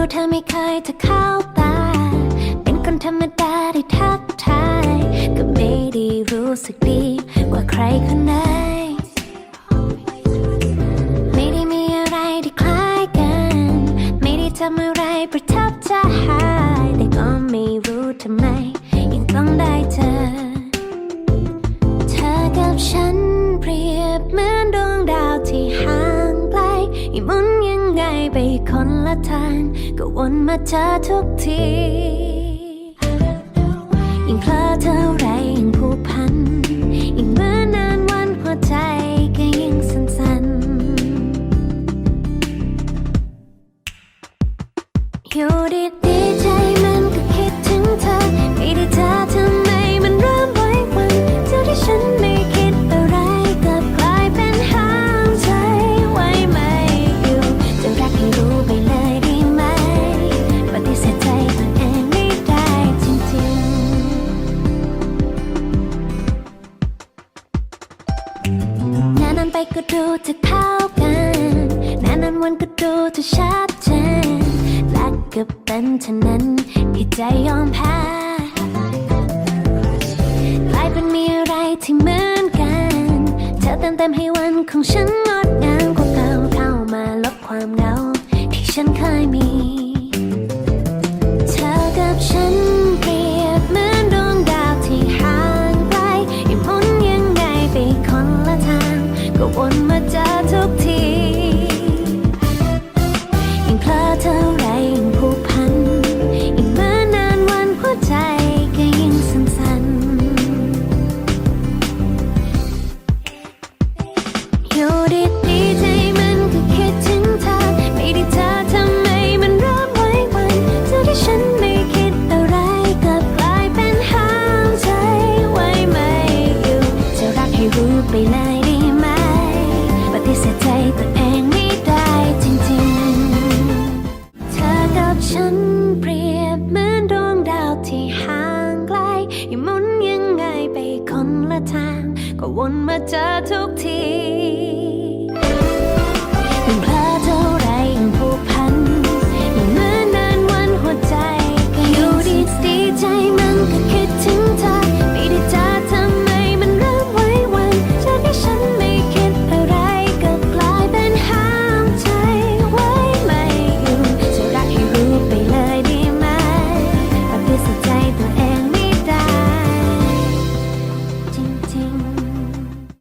ดูเธอไม่เคยจะเข้าตา เป็นคนธรรมดาได้ทักทาย ก็ไม่ได้รู้สึกดีกว่าใครคนไหน ไม่ได้มีอะไรที่คล้ายกัน ไม่ได้ทำอะไรประทับใจแต่ก็ไม่รู้ทำไม ยังต้องได้เจอเธอกับฉันเปรียบเหมือนดวงดาวที่ห่างไกลยิ่งมุน ไปคนละทาง ก็วนมาเจอทุกที ยิ่งเพลอเท่าไรยิ่งผูกพัน ยิ่งเมื่อนานวันหัวใจก็ยิ่งสั่นๆอยู่ดี ก็ดูจะเข้ากันนานนั้นวันก็ดูจะชัดเจนและก็เป็นเช่นนั้นที่ใจยอมแพ้กลายเป็นมีอะไรที่เหมือนกัน เธอเติมเต็มให้วันของฉันงดงามกว่า ก็วนมาเจอทุกที ก็วนมาเจอทุกที